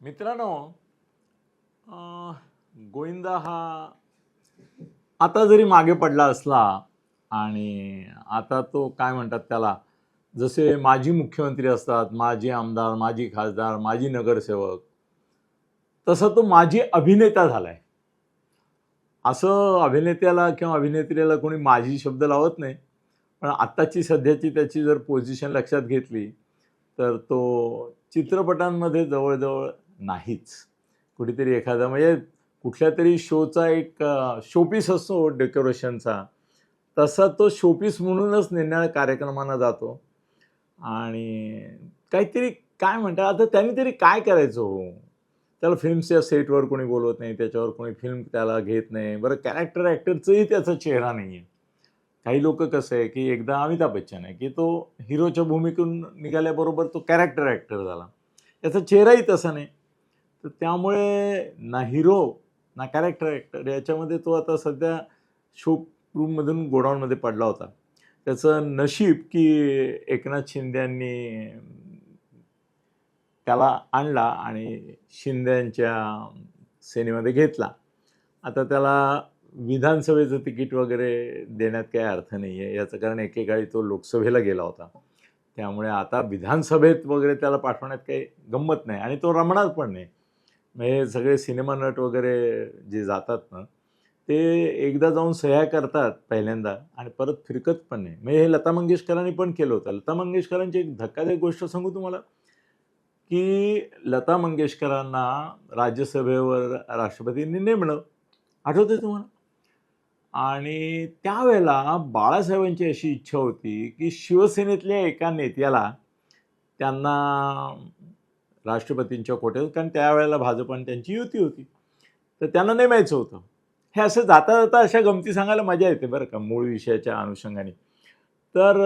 मित्रांनो गोविंदा हा आता जरी मागे पडला असला आणि आता तो काय म्हणतात त्याला जसे माजी मुख्यमंत्री असतात माजी आमदार माजी खासदार माजी नगरसेवक तसा तो माजी अभिनेता झालाय. असं अभिनेत्याला किंवा अभिनेत्रीला कोणी माजी शब्द लावत नाही पण आत्ताची सध्याची त्याची जर पोझिशन लक्षात घेतली तर तो चित्रपटांमध्ये जवळजवळ नाहीच. कुठेतरी एखादा म्हणजे कुठल्या तरी शोचा एक शोपीस असतो डेकोरेशनचा तसा तो शोपीस म्हणूनच निरनिळ्या कार्यक्रमांना जातो. आणि काहीतरी काय म्हणतात आता त्यांनी तरी काय करायचं हो? त्याला फिल्मच्या सेटवर कोणी बोलवत नाही त्याच्यावर कोणी फिल्म त्याला घेत नाही. बरं कॅरेक्टर ॲक्टरचंही त्याचा चेहरा नाही आहे काही लोक कसं आहे की एकदा अमिताभ बच्चन आहे की तो हिरोच्या भूमिकेतून निघाल्याबरोबर तो कॅरेक्टर ॲक्टर झाला. त्याचा चेहराही तसा नाही. तर त्यामुळे ना हिरो ना कॅरेक्टर ॲक्टर याच्यामध्ये तो आता सध्या शो रूममधून गोडाऊनमध्ये पडला होता. त्याचं नशीब की एकनाथ शिंद्यांनी त्याला आणला आणि शिंद्यांच्या सेनेमध्ये घेतला. आता त्याला विधानसभेचं तिकीट वगैरे देण्यात काही अर्थ नाही आहे याचं कारण एकेकाळी तो लोकसभेला गेला होता. त्यामुळे आता विधानसभेत वगैरे त्याला पाठवण्यात काही गंमत नाही आणि तो रमणार पण नाही. म्हणजे सगळे सिनेमा नट वगैरे जे जातात ना ते एकदा जाऊन सह्या करतात पहिल्यांदा आणि परत फिरकत पण नाही. म्हणजे हे लता मंगेशकरांनी पण केलं होतं. लता मंगेशकरांची एक धक्कादायक गोष्ट सांगू तुम्हाला की लता मंगेशकरांना राज्यसभेवर राष्ट्रपतींनी नेमणं आठवतंय तुम्हाला? आणि त्यावेळेला बाळासाहेबांची अशी इच्छा होती की शिवसेनेतल्या एका नेत्याला त्यांना राष्ट्रपतींच्या कोट्यात कारण त्यावेळेला भाजप आणि त्यांची युती होती. तर त्यांना नेमायचं होतं. हे असं जाता जाता अशा गमती सांगायला मजा येते बरं का मूळ विषयाच्या अनुषंगाने. तर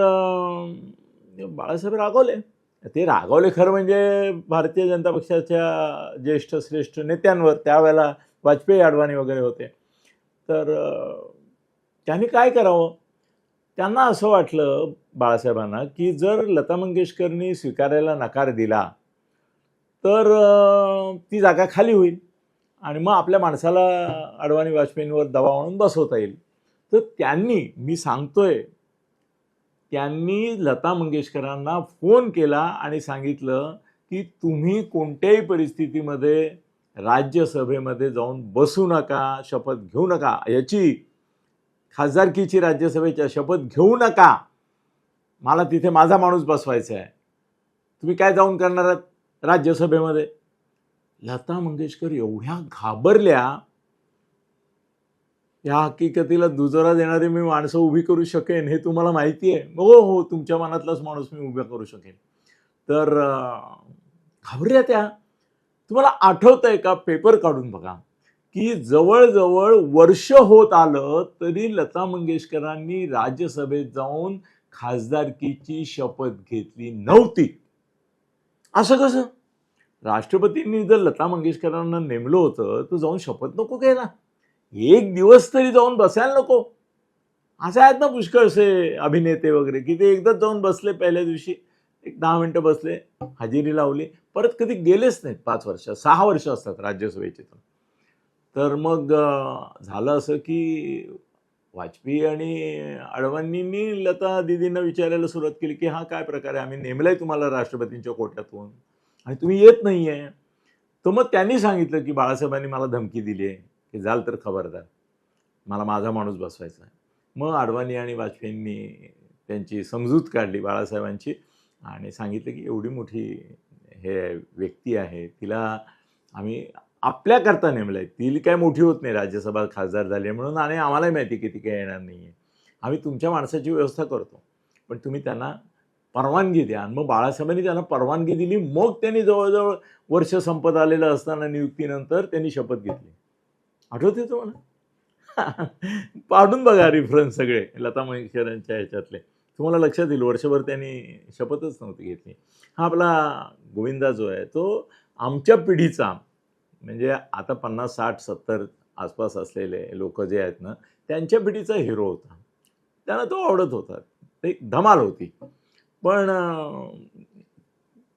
बाळासाहेब रागवले. ते रागवले खरं म्हणजे भारतीय जनता पक्षाच्या ज्येष्ठ श्रेष्ठ नेत्यांवर. त्यावेळेला वाजपेयी अडवाणी वगैरे होते. तर त्यांनी काय करावं? त्यांना असं वाटलं बाळासाहेबांना की जर लता मंगेशकरनी स्वीकारायला नकार दिला तर ती जागा खाली होईल आणि मग आपल्या माणसाला अडवाणी वाजपेयींवर दबाव आणून बसवता येईल. तर त्यांनी मी सांगतोय त्यांनी लता मंगेशकरांना फोन केला आणि सांगितलं की तुम्ही कोणत्याही परिस्थितीमध्ये राज्यसभेमध्ये जाऊन बसू नका शपथ घेऊ नका. याची खासदारकीची राज्यसभेच्या शपथ घेऊ नका. मला तिथे माझा माणूस बसवायचा आहे. तुम्ही काय जाऊन करणार आहात? राज्यसभेमध्ये. लता मंगेशकर एवढ्या घाबरल्या या हकीकतीला दुजोरा देणारी मी माणसं उभी करू शकेन हे तुम्हाला माहिती आहे हो हो तुमच्या मनातलाच माणूस मी उभा करू शकेन. तर घाबरल्या त्या. तुम्हाला आठवत आहे का? पेपर काढून बघा. की जवळजवळ वर्ष होत आलं तरी लता मंगेशकरांनी राज्यसभेत जाऊन खासदारकीची शपथ घेतली नव्हती. असं कसं? राष्ट्रपतींनी जर लता मंगेशकरांना नेमलं होतं तर जाऊन शपथ नको घ्यायला एक दिवस तरी जाऊन बसायला नको. असं आहेत ना पुष्कळसे अभिनेते वगैरे की ते एकदाच जाऊन बसले पहिल्या दिवशी. एक दहा मिनटं बसले हजेरी लावली. परत कधी गेलेच नाहीत पाच वर्ष सहा वर्ष असतात राज्यसभेचे. तर मग झालं असं की वाजपेयी आणि अडवाणींनी लता दिदींना विचारायला सुरुवात केली की हा काय प्रकार आहे? आम्ही नेमलाय तुम्हाला राष्ट्रपतींच्या कोट्यातून. आणि तुम्ही येत नाही आहे तर मग त्यांनी सांगितलं की बाळासाहेबांनी मला धमकी दिली आहे की जाल तर खबरदार. मला माझा माणूस बसवायचा आहे. मग अडवाणी आणि वाजपेयींनी त्यांची समजूत काढली बाळासाहेबांची आणि सांगितलं की एवढी मोठी हे व्यक्ती आहे तिला आम्ही आपल्याकरता नेमलं आहे. ती काय मोठी होत नाही. राज्यसभा खासदार झाली आहे म्हणून आणि आम्हालाही माहिती की ती काय येणार नाही आहे आम्ही तुमच्या माणसाची व्यवस्था करतो. पण तुम्ही त्यांना परवानगी द्या. आणि मग बाळासाहेबांनी त्यांना परवानगी दिली. मग त्यांनी जवळजवळ वर्ष संपत आलेलं असताना नियुक्तीनंतर त्यांनी शपथ घेतली. आठवते तुम्हाला? पाडून बघा रिफरन्स सगळे. लता मंगेशकरांच्या ह्याच्यातले. तुम्हाला लक्षात येईल वर्षभर त्यांनी शपथच नव्हती घेतली. हा आपला गोविंदा जो आहे तो आमच्या पिढीचा म्हणजे आता पन्नास साठ सत्तर आसपास असलेले लोक जे आहेत ना त्यांच्या पिढीचा हिरो होता. त्यांना तो आवडत होता. ते धमाल होती. पण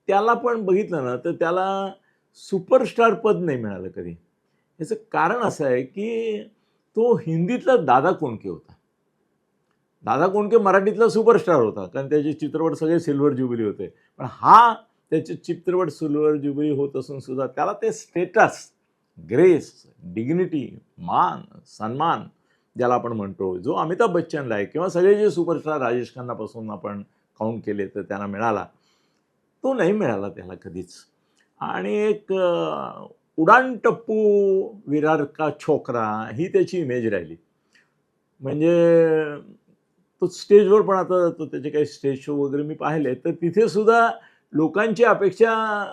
त्याला पण बघितलं ना तर त्याला सुपरस्टार पद नाही मिळालं कधी. याचं कारण असं आहे की तो हिंदीतला दादा कोणके होता? दादा कोणके मराठीतला सुपरस्टार होता. कारण त्याचे चित्रपट सगळे सिल्वर ज्युबिली होते. पण हा त्याचे चित्रपट सुलवर जुबली होत असून सुद्धा त्याला ते स्टेटस ग्रेस डिग्निटी मान सन्मान ज्याला आपण म्हणतो जो अमिताभ बच्चनला आहे किंवा सगळे जे सुपरस्टार राजेश खन्नापासून आपण काउंट केले तर त्यांना मिळाला तो नाही मिळाला त्याला कधीच. आणि एक अ, टप्पू विरार का छोकरा ही त्याची इमेज राहिली. म्हणजे तो स्टेजवर पण आता तो त्याचे काही स्टेज शो वगैरे मी पाहिले तर तिथे सुद्धा लोकांची अपेक्षा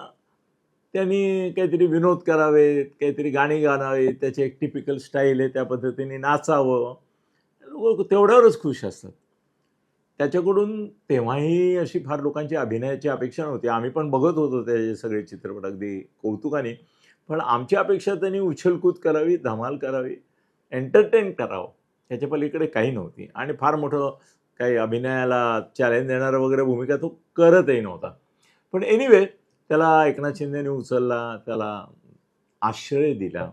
त्यांनी काहीतरी विनोद करावेत काहीतरी गाणी गाणावेत त्याची एक टिपिकल स्टाईल आहे त्या पद्धतीने नाचावं. लोक तेवढ्यावरच खुश असतात. त्याच्याकडून तेव्हाही अशी फार लोकांची अभिनयाची अपेक्षा नव्हती. आम्ही पण बघत होतो त्याचे सगळे चित्रपट अगदी कौतुकाने. पण आमची अपेक्षा त्यांनी उछलकूद करावी धमाल करावी एंटरटेन करावं. त्याच्या पलीकडे काही नव्हती. आणि फार मोठं काही अभिनयाला चॅलेंज देणारं वगैरे भूमिका तो करतही नव्हता. पण एनिवे त्याला एकनाथ शिंदेने उचलला त्याला आश्रय दिला.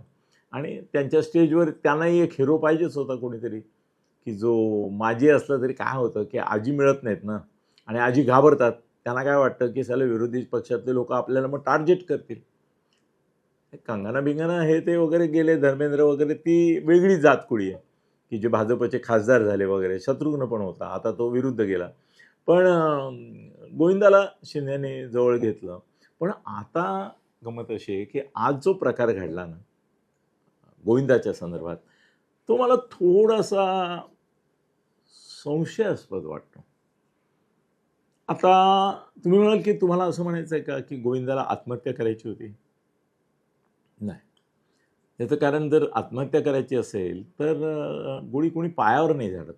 आणि त्यांच्या स्टेजवर त्यांनाही एक हिरो पाहिजेच होता कोणीतरी की जो माजी असला तरी काय होतं की आजी मिळत नाहीत ना. आणि आजी घाबरतात. त्यांना काय वाटतं की सगळे विरोधी पक्षातले लोक आपल्याला मग टार्गेट करतील. कंगना बिंगना हे ते वगैरे गेले धर्मेंद्र वगैरे ती वेगळी जातकुळी आहे. की जे भाजपचे खासदार झाले वगैरे शत्रुघ्न पण होता. आता तो विरुद्ध गेला. पण गोविंदाला शिंद्याने जवळ घेतलं. पण आता गमत अशी आहे की आज जो प्रकार घडला ना गोविंदाच्या संदर्भात तो मला थोडासा संशयास्पद वाटतो. आता तुम्ही म्हणाल की तुम्हाला असं म्हणायचं आहे का की गोविंदाला आत्महत्या करायची होती? नाही. त्याचं कारण जर आत्महत्या करायची असेल तर गोळी कोणी पायावर नाही झाडत.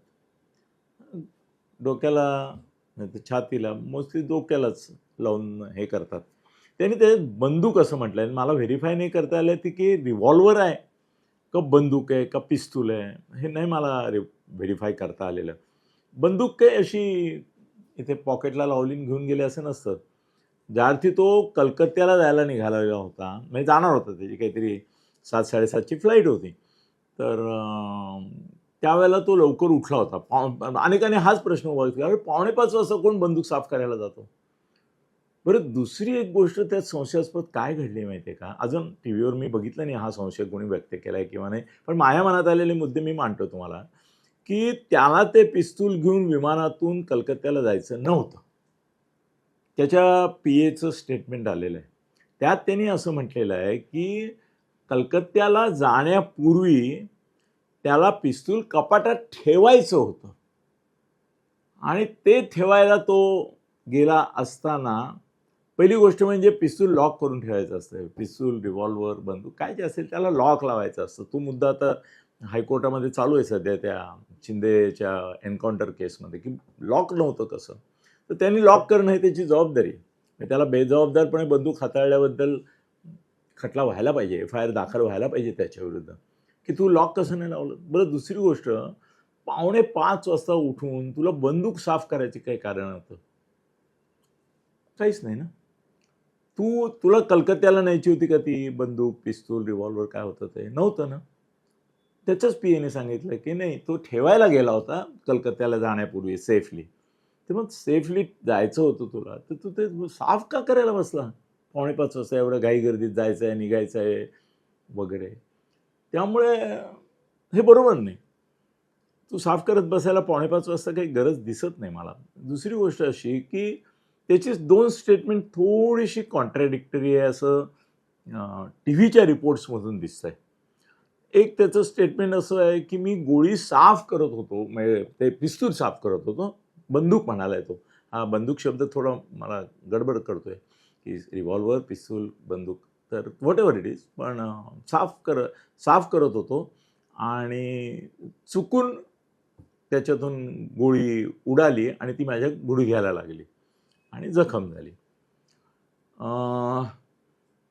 डोक्याला नाही तर छातीला मोस्टली डोक्यालाच लावून हे करतात. त्यांनी ते बंदूक असं म्हटलं आहे मला व्हेरीफाय नाही करता आलं ती की रिव्हॉल्वर आहे का बंदूक आहे का पिस्तूल आहे हे नाही मला रे व्हेरीफाय करता आलेलं. बंदूक काही अशी इथे पॉकेटला लावलीन घेऊन गेले असं नसतं. ज्या अर्थी तो कलकत्त्याला जायला निघालेला होता म्हणजे जाणार होता त्याची काहीतरी सात साडेसातची फ्लाईट होती. तर त्यावेळेला तो लवकर उठला होता. पाव अनेकांनी हाच प्रश्न उभा केला अरे पावणे पाच वाजता कोण बंदूक साफ करायला जातो? बरं दुसरी एक गोष्ट त्यात संशयास्पद काय घडली माहिती आहे का? अजून टी व्हीवर मी बघितलं नाही हा संशय कोणी व्यक्त केला आहे किंवा नाही पण माझ्या मनात आलेले मुद्दे मी मांडतो तुम्हाला की त्याला ते पिस्तूल घेऊन विमानातून कलकत्त्याला जायचं नव्हतं. त्याच्या पी एचं स्टेटमेंट आलेलं आहे. त्यात त्यांनी असं म्हटलेलं आहे की कलकत्त्याला जाण्यापूर्वी त्याला पिस्तूल कपाटात ठेवायचं होतं. आणि ते ठेवायला तो गेला असताना पहिली गोष्ट म्हणजे पिस्तूल लॉक करून ठेवायचं असतं. पिस्तूल रिव्हॉल्वर बंदूक काय जे असेल त्याला लॉक लावायचं असतं. तो मुद्दा आता हायकोर्टामध्ये चालू आहे सध्या त्या शिंदेच्या एन्काउंटर केसमध्ये की लॉक नव्हतं कसं तर त्यांनी लॉक करणं हे त्याची जबाबदारी आहे. म्हणजे त्याला बेजबाबदारपणे बंदूक हाताळल्याबद्दल खटला व्हायला पाहिजे एफ आय आर दाखल व्हायला पाहिजे त्याच्याविरुद्ध की तू लॉक कसं नाही लावलं? बरं दुसरी गोष्ट पावणे पाच वाजता उठून तुला बंदूक साफ करायचे काही कारण होतं. काहीच नाही ना? तू तुला कलकत्त्याला न्यायची होती का ती बंदूक पिस्तूल रिव्हॉल्वर काय होतं ते? नव्हतं ना? त्याच्याच पी एने सांगितलं की नाही तो ठेवायला गेला होता कलकत्त्याला जाण्यापूर्वी सेफली तर मग सेफली जायचं होतं तुला. तर तू ते साफ का करायला बसला? पावणे पाच वाजता एवढं घाई गर्दीत जायचं आहे निघायचं आहे वगैरे. त्यामुळे हे बरोबर नाही. तू साफ करत बसायला पावणे पाच वाजता काही गरज दिसत नाही मला. दुसरी गोष्ट अशी की त्याची दोन स्टेटमेंट थोडीशी कॉन्ट्रॅडिक्टरी आहे असं टी व्हीच्या रिपोर्ट्समधून दिसतं आहे एक त्याचं स्टेटमेंट असं आहे की मी गोळी साफ करत होतो म्हणजे ते पिस्तूल साफ करत होतो. बंदूक म्हणाला आहे तो. हा बंदूक शब्द थोडा मला गडबड करतो आहे की रिव्हॉल्वर पिस्तूल बंदूक. तर व्हॉट एव्हर इट इज पण साफ कर साफ करत होतो आणि चुकून त्याच्यातून गोळी उडाली आणि ती माझ्या गुडघ्याला लागली आणि जखम झाली.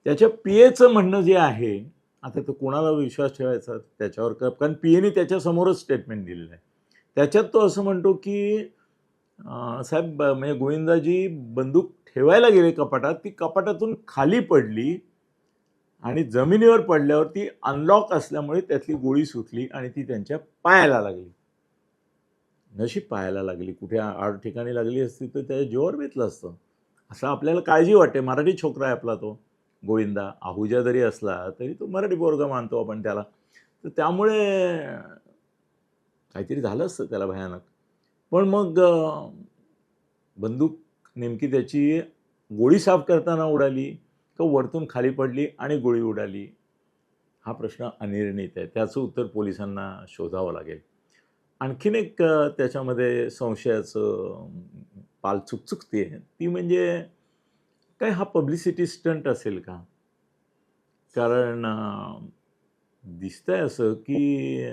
त्याच्या पियेचं म्हणणं जे आहे आता तो कोणाला विश्वास ठेवायचा त्याच्यावर कर कारण पियेने त्याच्यासमोरच स्टेटमेंट दिलेलं आहे. त्याच्यात तो असं म्हणतो की साहेब म्हणजे गोविंदाजी बंदूक ठेवायला गेले कपाटात ती कपाटातून खाली पडली आणि जमिनीवर पडल्यावर ती अनलॉक असल्यामुळे त्यातली गोळी सुटली आणि ती त्यांच्या पायाला लागली. नशीब पायाला लागली. कुठे आड ठिकाणी लागली असती तर त्याच्या जीवावर बेतलं असतं. असं आपल्याला काळजी वाटते. मराठी छोकरा आहे आपला तो. गोविंदा. आहुजा जरी असला तरी तो मराठी बोरगा मानतो आपण त्याला. तर त्यामुळे काहीतरी झालं असतं त्याला भयानक. पण मग बंदूक नेमकी त्याची गोळी साफ करताना उडाली. तो वरतून खाली पडली आणि गोळी उडाली. हा प्रश्न अनिर्णित आहे. त्याचं उत्तर पोलिसांना शोधावं लागेल. आणखीन एक त्याच्यामध्ये संशयाचं पाल चुकचुकते ती म्हणजे काय हा पब्लिसिटी स्टंट असेल का? कारण दिसत दिसतंय असं की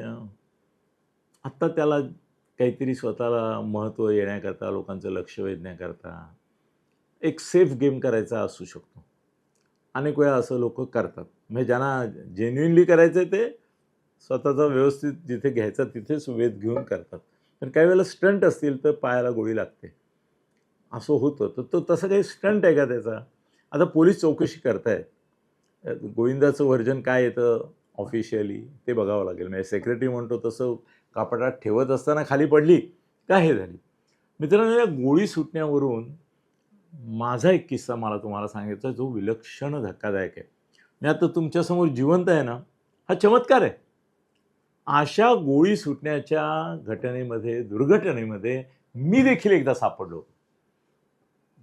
आत्ता त्याला काहीतरी स्वतःला महत्त्व येण्याकरता लोकांचं लक्ष वेधण्याकरता एक सेफ गेम करायचा असू शकतो. अनेक वेळा असं लोक करतात. म्हणजे ज्यांना जेन्युइनली करायचं आहे ते स्वतःचा व्यवस्थित जिथे घ्यायचा तिथेच वेध घेऊन करतात. पण काही वेळेला स्टंट असतील तर पायाला गोळी लागते. असं होतं. तर तो तसं काही स्टंट आहे का त्याचा? आता पोलीस चौकशी करतायत. गोविंदाचं व्हर्जन काय येतं? ऑफिशियली ते बघावं लागेल. म्हणजे सेक्रेटरी म्हणतो तसं कापडात ठेवत असताना खाली पडली का हे झाली? मित्रांनो या गोळी सुटण्यावरून माझा एक किस्सा मला तुम्हाला सांगायचा जो विलक्षण धक्कादायक आहे. मी आता तुमच्यासमोर जिवंत आहे ना हा चमत्कार आहे. अशा गोळी सुटण्याच्या घटनेमध्ये दुर्घटनेमध्ये मी देखील एकदा सापडलो.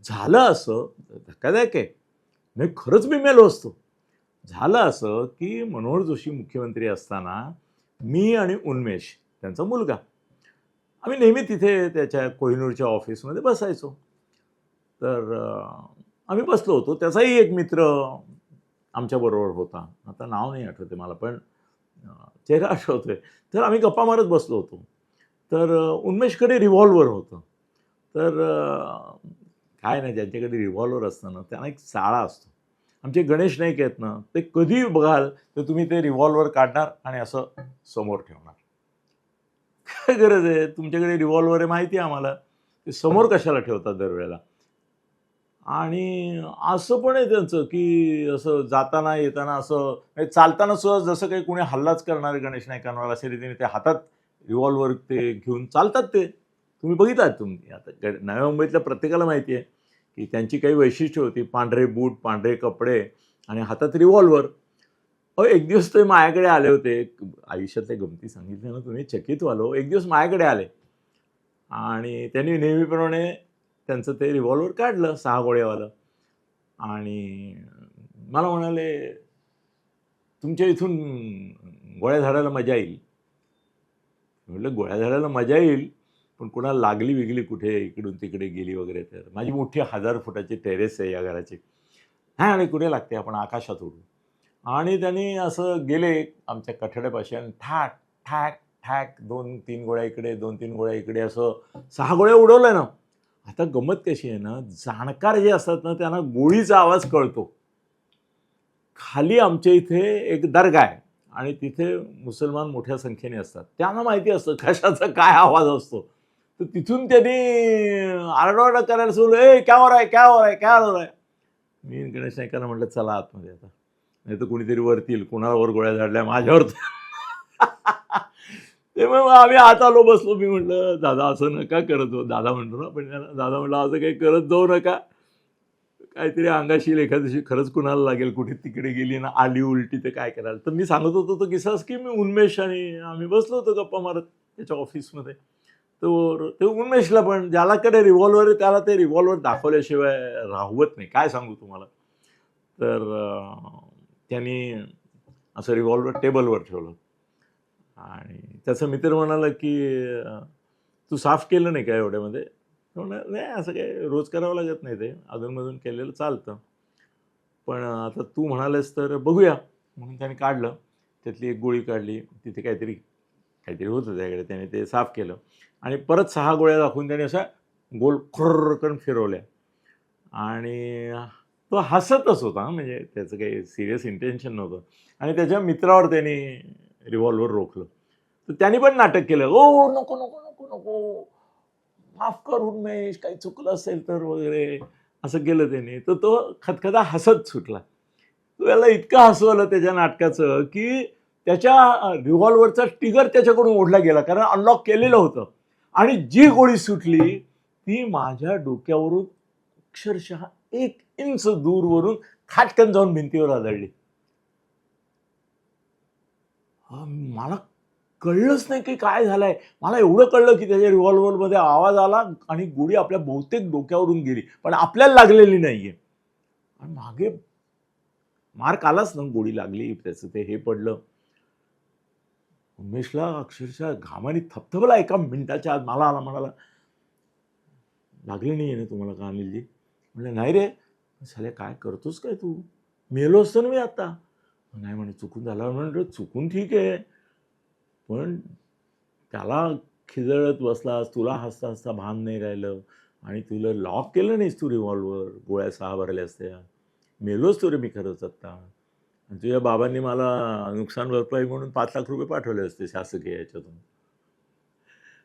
झालं असं धक्कादायक आहे. नाही खरंच मी मेलो असतो. झालं असं की मनोहर जोशी मुख्यमंत्री असताना मी आणि उन्मेष त्यांचा मुलगा आम्ही नेहमी तिथे त्याच्या कोहिनूरच्या ऑफिसमध्ये बसायचो. तर आम्ही बसलो होतो. त्याचाही एक मित्र आमच्याबरोबर होता. आता नाव नाही आठवते मला पण चेहरा आठवतोय. तर आम्ही गप्पा मारत बसलो होतो. तर उन्मेशकडे उन्मेषकडे रिव्हॉल्वर होतं. तर काय नाही ज्यांच्याकडे रिव्हॉल्वर असतं ना त्यांना एक चाळा असतो. आमचे गणेश नाईक आहेत ना ते कधी बघाल तर तुम्ही ते रिव्हॉल्वर काढणार आणि असं समोर ठेवणार. काय गरज आहे? तुमच्याकडे रिव्हॉल्वर आहे माहिती आहे आम्हाला. ते समोर कशाला ठेवतात दरवेळेला? आणि असं पण आहे त्यांचं की असं जाताना येताना असं म्हणजे चालताना सुद्धा जसं काही कोणी हल्लाच करणारे गणेश नाईकांवर अशा रीतीने ते हातात रिव्हॉल्वर ते घेऊन चालतात ते. तुम्ही बघितलात तुम्ही. आता नव्या मुंबईतल्या प्रत्येकाला माहिती आहे की त्यांची काही वैशिष्ट्य होती. पांढरे बूट पांढरे कपडे आणि हातात रिव्हॉल्वर अहो एक दिवस ते माझ्याकडे आले होते. आयुष्यातल्या गमती सांगितल्या ना तुम्ही चकित व्हालो एक दिवस माझ्याकडे आले. आणि त्यांनी नेहमीप्रमाणे त्यांचं ते रिव्हॉल्वर काढलं सहा गोळ्यावालं. आणि मला म्हणाले तुमच्या इथून गोळ्या झाडायला मजा येईल. म्हटलं गोळ्या झाडायला मजा येईल पण कुणाला लागली विगली कुठे? इकडून तिकडे गेली वगैरे तर. माझी मोठी हजार फुटाची टेरेस आहे या घराची. हा आणि कुठे लागते? आपण आकाशात उडू. आणि त्यांनी असं गेले आमच्या कठड्यापाशी आणि ठाक ठाक ठाक दोन तीन गोळ्या इकडे दोन तीन गोळ्या इकडे असं सहा गोळ्या उडवल्या ना. आता गंमत कशी आहे ना जाणकार जे असतात ना त्यांना गोळीचा आवाज कळतो. खाली आमच्या इथे एक दर्गा आहे आणि तिथे मुसलमान मोठ्या संख्येने असतात. त्यांना माहिती असतं कशाचा काय आवाज असतो. तर तिथून त्यांनी आरडाओरडा करायला सुरू ए क्या आहे रहा आहे क्या हो आहे क्या हो मी गणेश नायकांना म्हटलं चला आतमध्ये आता. नाही तर कुणीतरी वरतील कुणावर गोळ्या झाडल्या माझ्यावर ते मग आम्ही आत आलो बसलो मी म्हटलं दादा असं नका करत हो. दादा म्हणतो ना पण दादा म्हटलं असं काही करत जाऊ नका. काहीतरी अंगाशील एखाद्याशी एखाद्या दिवशी खरंच कुणाला लागेल कुठे तिकडे गेली ना आली उलटी तर काय करायला? तर मी सांगत होतो तो किस्साच की मी उन्मेष आणि आम्ही बसलो होतो गप्पा मारत त्याच्या ऑफिसमध्ये. तो ते उन्मेषला पण ज्यालाकडे रिव्हॉल्वर आहे त्याला ते रिव्हॉल्वर दाखवल्याशिवाय राहवत नाही. काय सांगू तुम्हाला? तर त्याने त्यांनी असं रिव्हॉल्वर टेबलवर ठेवलं. आणि त्याचा मित्र म्हणाला की तू साफ केलं नाही का एवढ्यामध्ये? तो नाही असं काही रोज करावं लागत नाही ते. अधूनमधून केलेलं चालतं. पण आता तू म्हणालेस तर बघूया. म्हणून त्याने काढलं. त्यातली एक गोळी काढली. तिथे काहीतरी काहीतरी होतं त्याकडे. त्याने ते साफ केलं. आणि परत सहा गोळ्या दाखवून त्याने अशा गोल करून फिरवल्या. आणि तो हसतच होता. म्हणजे त्याचं काही सिरियस इंटेन्शन नव्हतं. आणि त्याच्या मित्रावर त्याने रिव्हॉल्वर रोखलं. तर त्यांनी पण नाटक केलं. ओ नको नको नको नको. माफ कर उन्मेश काही चुकलं असेल तर वगैरे. असं केलं त्याने. तर तो खतखता हसत सुटला. याला इतकं हसवलं त्याच्या नाटकाचं की त्याच्या रिव्हॉल्वरचा टिगर त्याच्याकडून ओढला गेला. कारण अनलॉक केलेलं होतं. आणि जी गोळी सुटली ती माझ्या डोक्यावरून अक्षरशः एक इंच दूरवरून खाटकन जाऊन भिंतीवर आदळली. मला कळलंच नाही की काय झालंय. मला एवढं कळलं की त्याच्या रिव्हॉल्वरमध्ये आवाज आला आणि गोळी आपल्या बहुतेक डोक्यावरून गेली. पण आपल्याला लागलेली नाहीये. आणि मागे मार्क आलाच ना गोळी लागली त्याचं ते हे पडलं. उमेशला अक्षरशः घामाने थपथपला एका मिनिटाच्या आत. मला आला म्हणाला लागले नाही ना तुम्हाला का अनिलजी? म्हणलं नाही रे साले काय करतोस काय तू? मेलो असतो ना मी आता. नाही म्हणे चुकून झाला म्हणलं चुकून ठीक आहे. पण त्याला खिजळत बसलास तुला हसता हसता भान नाही राहिलं आणि तुला लॉक केलं नाहीस तू रिव्हॉल्वर गोळ्या सहा भरल्या असत्या. मेलोच तो रे मी खरंच आत्ता. आणि तुझ्या बाबांनी मला नुकसान भरपाई म्हणून पाच लाख रुपये पाठवले असते शासकीय याच्यातून.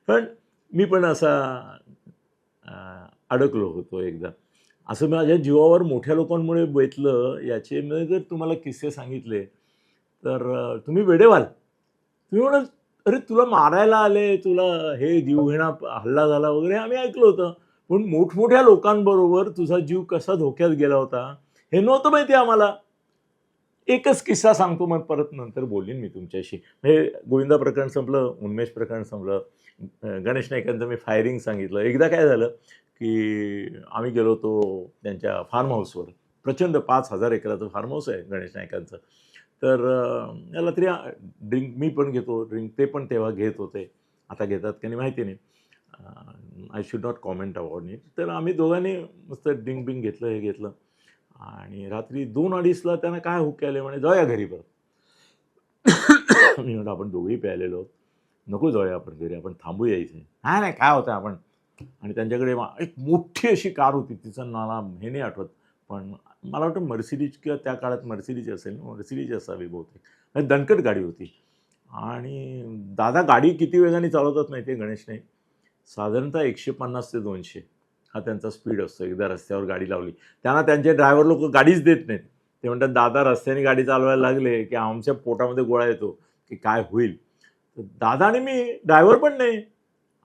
पण मी पण असा अडकलो होतो एकदा. असं माझ्या जीवावर मोठ्या लोकांमुळे बेतलं याचे मी जर तुम्हाला किस्से सांगितले तर तुम्ही वेडेवाल. तुम्ही म्हणाल अरे तुला मारायला आले तुला हे जीवघेणा हल्ला झाला वगैरे आम्ही ऐकलं होतं. पण मोठमोठ्या लोकांबरोबर तुझा जीव कसा धोक्यात गेला होता हे नव्हतं माहिती आम्हाला. एकच किस्सा सांगतो मग परत नंतर बोलीन मी तुमच्याशी. हे गोविंदा प्रकरण संपलं उन्मेष प्रकरण संपलं गणेश नाईकांचं मी फायरिंग सांगितलं. एकदा काय झालं की आम्ही गेलो होतो त्यांच्या फार्म हाऊसवर प्रचंड पाच हजार एकराचं फार्म हाऊस आहे गणेश नायकांचं तर याला तरी ड्रिंक मी पण घेतो ड्रिंक ते पण तेव्हा घेत होते. आता घेतात की नाही माहिती नाही. I should not comment about it तर आम्ही दोघांनी मस्त ड्रिंक बिंक घेतलं हे घेतलं. आणि रात्री दोन अडीचला त्यांना काय हुक्के आले म्हणे जाऊया घरी परत. मी म्हणतो आपण दोघेही प्यायलेलो आहोत. नको जाऊया आपण घरी आपण थांबूया इथे नाही. नाही काय होतं आपण? आणि त्यांच्याकडे एक मोठी अशी कार होती तिचं मला हे नाही आठवत पण मला वाटतं मर्सिडीज किंवा त्या काळात मर्सिडीज असेल मर्सिडीज असावी बहुतेक. म्हणजे दणकट गाडी होती. आणि दादा गाडी किती वेगाने चालवतात माहिती आहे गणेश नाही साधारणतः एकशे पन्नास ते दोनशे. हा त्यांचा स्पीड असतो. एकदा रस्त्यावर गाडी लावली. त्यांना त्यांचे ड्रायव्हर लोक गाडीच देत नाहीत. ते म्हणतात दादा रस्त्याने गाडी चालवायला लागले की आमच्या पोटामध्ये गोळा येतो की काय होईल? तर दादा आणि मी ड्रायव्हर पण नाही.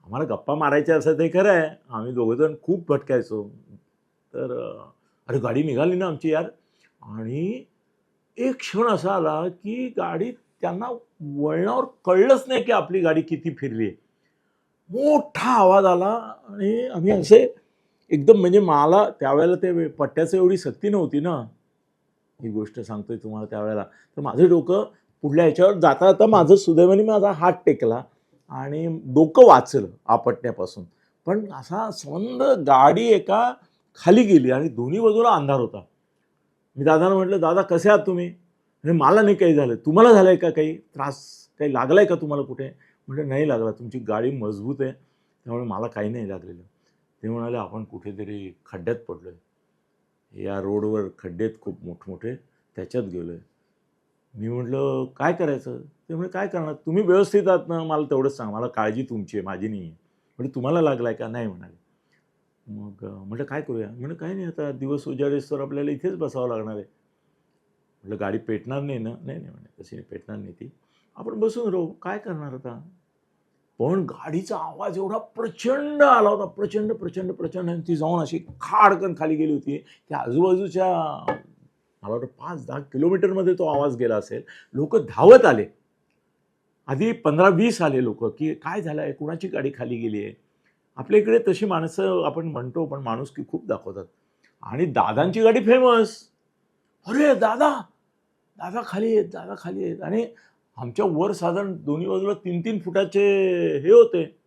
आम्हाला गप्पा मारायच्या असं ते खरं आहे. आम्ही दोघंजण खूप भटकायचो. तर अरे गाडी निघाली ना आमची यार. आणि एक क्षण असा आला की गाडी त्यांना वळणावर कळलंच नाही की आपली गाडी किती फिरली आहे. मोठा आवाज आला आणि आम्ही असे एकदम म्हणजे मला त्यावेळेला ते पट्ट्याचं एवढी सक्ती नव्हती ना. ही गोष्ट सांगतोय तुम्हाला त्यावेळेला. तर माझं डोकं पुढल्या ह्याच्यावर जाता जाता माझं सुदैवाने माझा हात टेकला आणि डोकं वाचलं आपटण्यापासून. पण असा संबंध गाडी एका खाली गेली आणि दोन्ही बाजूला अंधार होता. मी दादांना म्हटलं दादा कसे आहात तुम्ही? म्हणजे मला नाही काही झालं. तुम्हाला झालं आहे का काही त्रास? काही लागला आहे का तुम्हाला कुठे? म्हटलं नाही लागला. तुमची गाडी मजबूत आहे. त्यामुळे मला काही नाही लागलेलं. ते म्हणाले आपण कुठेतरी खड्ड्यात पडलो आहे या रोडवर खड्डेत खूप मोठमोठे त्याच्यात गेलो आहे मी म्हटलं काय करायचं? ते म्हणजे काय करणार? तुम्ही व्यवस्थित आहात ना मला तेवढंच सांग. मला काळजी तुमची आहे माझी नाही आहे म्हणजे तुम्हाला लागला आहे का? नाही म्हणाले. मग म्हटलं काय करूया? म्हणजे काही नाही आता दिवस उजाडेस तर आपल्याला इथेच बसावं लागणार आहे. म्हटलं गाडी पेटणार नाही ना? नाही नाही म्हणे तशी नाही पेटणार नाही ती. आपण बसून राहू. काय करणार आता? पण गाडीचा आवाज एवढा प्रचंड आला होता प्रचंड प्रचंड प्रचंड. आणि ती जाऊन अशी खाडकन खाली गेली होती. त्या आजूबाजूच्या मला वाटतं पाच दहा किलोमीटरमध्ये तो आवाज गेला असेल. लोक धावत आले. आधी पंधरा वीस आले लोक की काय झालं आहे कुणाची गाडी खाली गेली आहे? आपल्या इकडे तशी माणसं आपण म्हणतो पण माणूस की खूप दाखवतात. आणि दादांची गाडी फेमस अरे दादा! दादा खाली आहेत दादा खाली आहेत. आणि आमच्या वर साधारण दोन्ही बाजूला तीन तीन फुटाचे हे होते.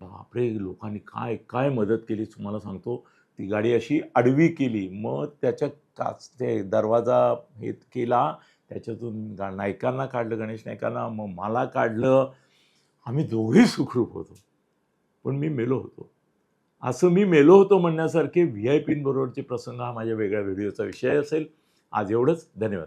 बापरे लोकांनी काय काय मदत केली तुम्हाला सांगतो. ती गाडी अशी आडवी केली. मग त्याच्या काच ते दरवाजा हे केला. त्याच्यातून गा नायकांना काढलं गणेश नायकांना. मग मला काढलं. आम्ही दोघेही सुखरूप होतो. पण मी मेलो होतो. असं मी मेलो होतो म्हणण्यासारखे व्ही आय पींबरोबरचे प्रसंग हा माझ्या वेगळ्या व्हिडिओचा विषय असेल. आज एवढंच. धन्यवाद.